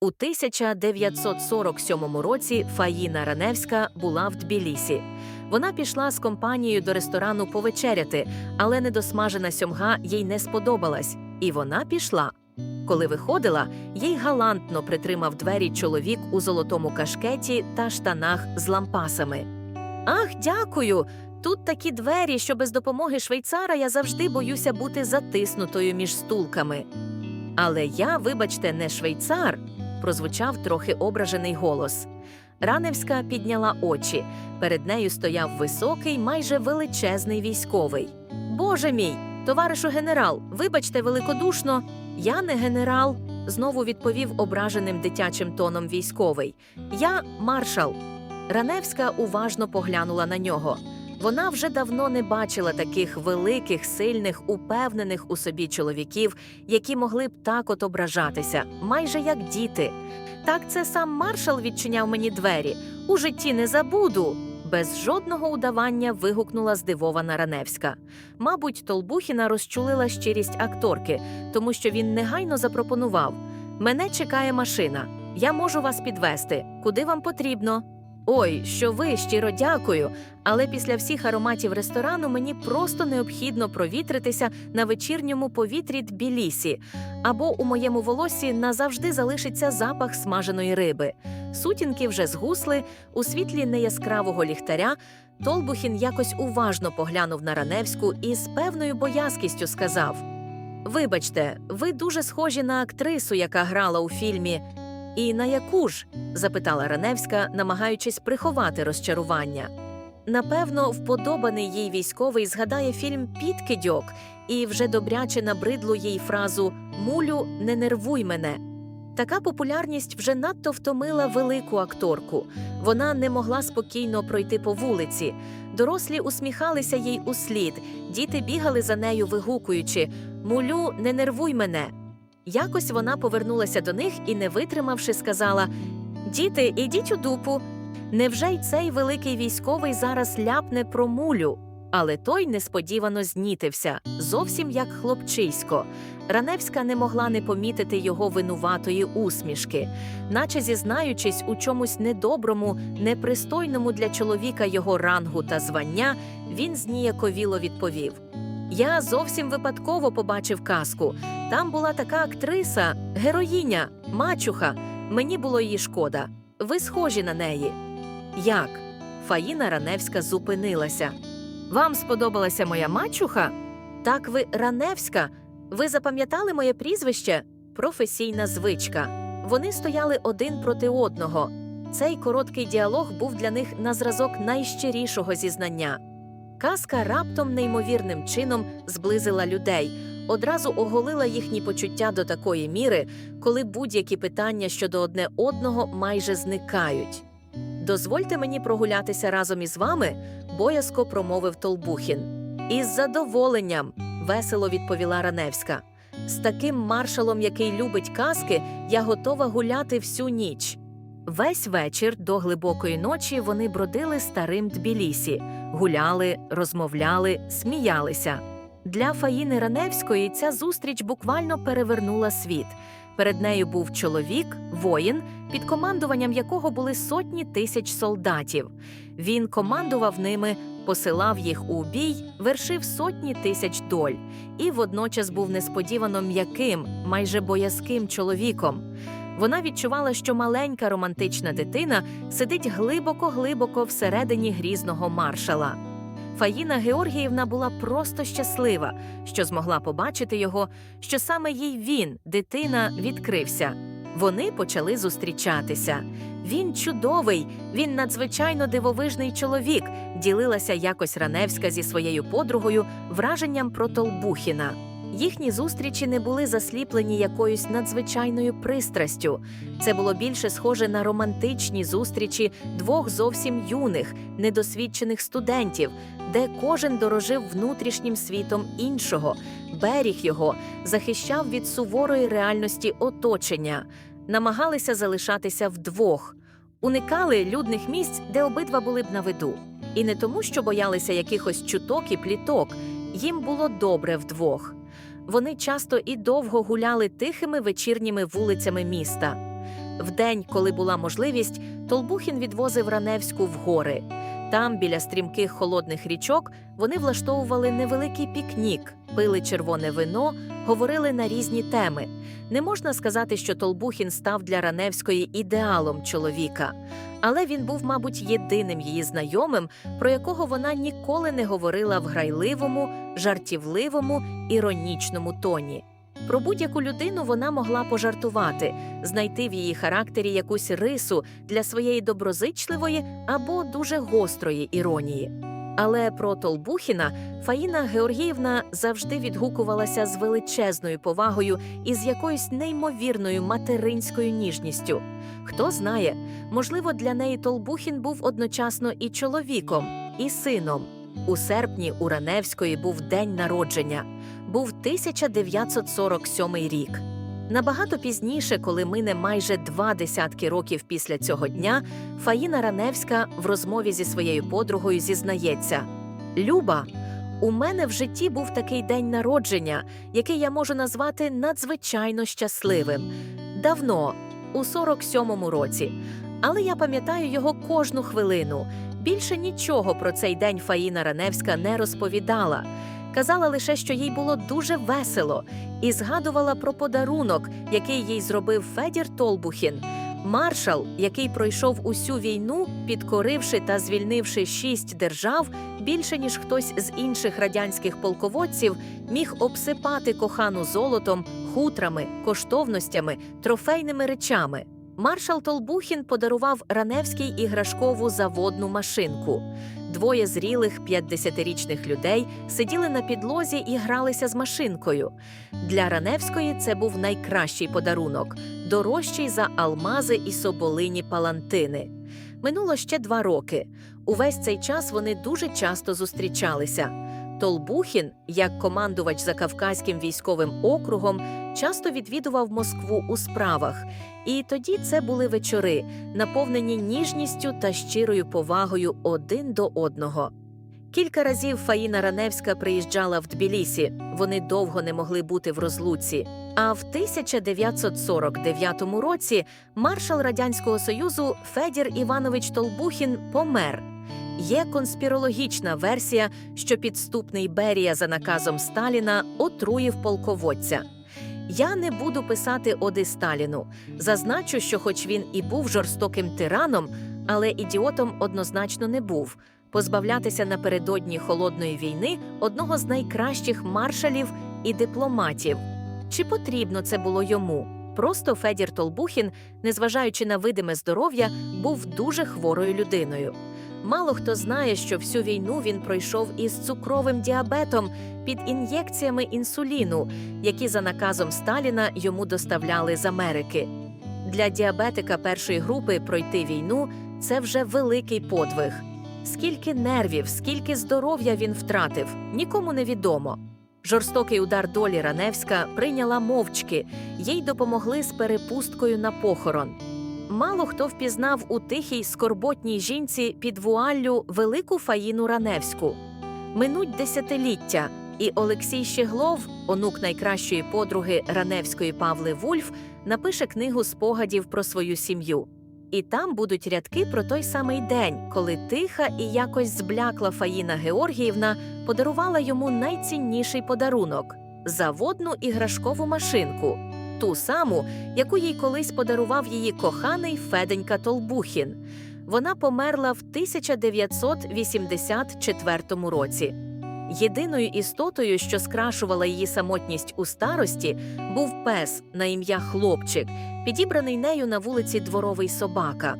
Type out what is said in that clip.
У 1947 році Фаїна Раневська була в Тбілісі. Вона пішла з компанією до ресторану повечеряти, але недосмажена сьомга їй не сподобалась, і вона пішла. Коли виходила, їй галантно притримав двері чоловік у золотому кашкеті та штанах з лампасами. Ах, дякую! Тут такі двері, що без допомоги швейцара я завжди боюся бути затиснутою між стулками. Але я, вибачте, не швейцар, прозвучав трохи ображений голос. Раневська підняла очі. Перед нею стояв високий, майже величезний військовий. Боже мій, товаришу генерал, вибачте великодушно, я не генерал, знову відповів ображеним дитячим тоном військовий. Я маршал. Раневська уважно поглянула на нього. Вона вже давно не бачила таких великих, сильних, упевнених у собі чоловіків, які могли б так от ображатися, майже як діти. Так це сам маршал відчиняв мені двері. У житті не забуду. Без жодного удавання вигукнула здивована Раневська. Мабуть, Толбухіна розчулила щирість акторки, тому що він негайно запропонував: Мене чекає машина. Я можу вас підвести. Куди вам потрібно? Ой, що ви щиро дякую. Але після всіх ароматів ресторану мені просто необхідно провітритися на вечірньому повітрі Тбілісі, або у моєму волосі назавжди залишиться запах смаженої риби. Сутінки вже згусли у світлі неяскравого ліхтаря. Толбухін якось уважно поглянув на Раневську і з певною боязкістю сказав: Вибачте, ви дуже схожі на актрису, яка грала у фільмі. І на яку ж? запитала Раневська, намагаючись приховати розчарування. Напевно, вподобаний їй військовий згадає фільм Підкидьок і вже добряче набридлу їй фразу Мулю, не нервуй мене. Така популярність вже надто втомила велику акторку. Вона не могла спокійно пройти по вулиці. Дорослі усміхалися їй услід, діти бігали за нею, вигукуючи Мулю, не нервуй мене. Якось вона повернулася до них і, не витримавши, сказала: Діти, ідіть у дупу. Невже й цей великий військовий зараз ляпне про мулю? Але той несподівано знітився, зовсім як хлопчисько. Раневська не могла не помітити його винуватої усмішки, наче зізнаючись у чомусь недоброму, непристойному для чоловіка його рангу та звання, він зніяковіло відповів: Я зовсім випадково побачив казку. Там була така актриса, героїня, мачуха. Мені було її шкода. Ви схожі на неї. Як? Фаїна Раневська зупинилася. Вам сподобалася моя мачуха? Так ви Раневська. Ви запам'ятали моє прізвище? Професійна звичка. Вони стояли один проти одного. Цей короткий діалог був для них на зразок найщирішого зізнання. Казка раптом неймовірним чином зблизила людей, одразу оголила їхні почуття до такої міри, коли будь-які питання щодо одне одного майже зникають. Дозвольте мені прогулятися разом із вами, боязко промовив Толбухін. Із задоволенням, весело відповіла Раневська. З таким маршалом, який любить казки, я готова гуляти всю ніч. Весь вечір до глибокої ночі вони бродили старим Тбілісі, гуляли, розмовляли, сміялися. Для Фаїни Раневської ця зустріч буквально перевернула світ. Перед нею був чоловік, воїн, під командуванням якого були сотні тисяч солдатів. Він командував ними, посилав їх у бій, вершив сотні тисяч доль і водночас був несподівано м'яким, майже боязким чоловіком. Вона відчувала, що маленька романтична дитина сидить глибоко-глибоко всередині грізного маршала. Фаїна Георгіївна була просто щаслива, що змогла побачити його, що саме їй він, дитина, відкрився. Вони почали зустрічатися. Він чудовий, він надзвичайно дивовижний чоловік, ділилася якось Раневська зі своєю подругою враженням про Толбухіна. Їхні зустрічі не були засліплені якоюсь надзвичайною пристрастю. Це було більше схоже на романтичні зустрічі двох зовсім юних, недосвідчених студентів, де кожен дорожив внутрішнім світом іншого, беріг його, захищав від суворої реальності оточення, намагалися залишатися вдвох, уникали людних місць, де обидва були б на виду. І не тому, що боялися якихось чуток і пліток, їм було добре вдвох. Вони часто і довго гуляли тихими вечірніми вулицями міста. Вдень, коли була можливість, Толбухін відвозив Раневську в гори. Там, біля стрімких холодних річок, вони влаштовували невеликий пікнік, пили червоне вино, говорили на різні теми. Не можна сказати, що Толбухін став для Раневської ідеалом чоловіка, але він був, мабуть, єдиним її знайомим, про якого вона ніколи не говорила в грайливому, жартівливому, іронічному тоні. Про будь-яку людину вона могла пожартувати, знайти в її характері якусь рису для своєї доброзичливої або дуже гострої іронії. Але про Толбухіна Фаїна Георгіївна завжди відгукувалася з величезною повагою і з якоюсь неймовірною материнською ніжністю. Хто знає, можливо, для неї Толбухін був одночасно і чоловіком, і сином. У серпні у Раневської був день народження, був 1947 рік. Набагато пізніше, коли мине майже два десятки років після цього дня, Фаїна Раневська в розмові зі своєю подругою зізнається: Люба, у мене в житті був такий день народження, який я можу назвати надзвичайно щасливим. Давно, у 47-му році. Але я пам'ятаю його кожну хвилину. Більше нічого про цей день Фаїна Раневська не розповідала. Казала лише, що їй було дуже весело, і згадувала про подарунок, який їй зробив Федір Толбухін. Маршал, який пройшов усю війну, підкоривши та звільнивши шість держав, більше ніж хтось з інших радянських полководців, міг обсипати кохану золотом, хутрами, коштовностями, трофейними речами. Маршал Толбухін подарував Раневській іграшкову заводну машинку. Двоє зрілих 50-річних людей сиділи на підлозі і гралися з машинкою. Для Раневської це був найкращий подарунок, дорожчий за алмази і соболині палантини. Минуло ще два роки. Увесь цей час вони дуже часто зустрічалися. Толбухін, як командувач Закавказьким військовим округом, часто відвідував Москву у справах, і тоді це були вечори, наповнені ніжністю та щирою повагою один до одного. Кілька разів Фаїна Раневська приїжджала в Тбілісі. Вони довго не могли бути в розлуці. А в 1949 році маршал Радянського Союзу Федір Іванович Толбухін помер. Є конспірологічна версія, що підступний Берія за наказом Сталіна отруїв полководця. Я не буду писати оди Сталіну. Зазначу, що, хоч він і був жорстоким тираном, але ідіотом однозначно не був. Позбавлятися напередодні холодної війни одного з найкращих маршалів і дипломатів. Чи потрібно це було йому? Просто Федір Толбухін, незважаючи на видиме здоров'я, був дуже хворою людиною. Мало хто знає, що всю війну він пройшов із цукровим діабетом під ін'єкціями інсуліну, які за наказом Сталіна йому доставляли з Америки. Для діабетика першої групи пройти війну це вже великий подвиг. Скільки нервів, скільки здоров'я він втратив, нікому не відомо. Жорстокий удар долі Раневська прийняла мовчки, їй допомогли з перепусткою на похорон. Мало хто впізнав у тихій скорботній жінці під вуаллю велику Фаїну Раневську. Минуть десятиліття, і Олексій Щеглов, онук найкращої подруги Раневської Павли Вульф, напише книгу спогадів про свою сім'ю. І там будуть рядки про той самий день, коли тиха і якось зблякла Фаїна Георгіївна подарувала йому найцінніший подарунок заводну іграшкову машинку, ту саму, яку їй колись подарував її коханий Феденька Толбухін. Вона померла в 1984 році. Єдиною істотою, що скрашувала її самотність у старості, був пес на ім'я Хлопчик, підібраний нею на вулиці Дворовий собака.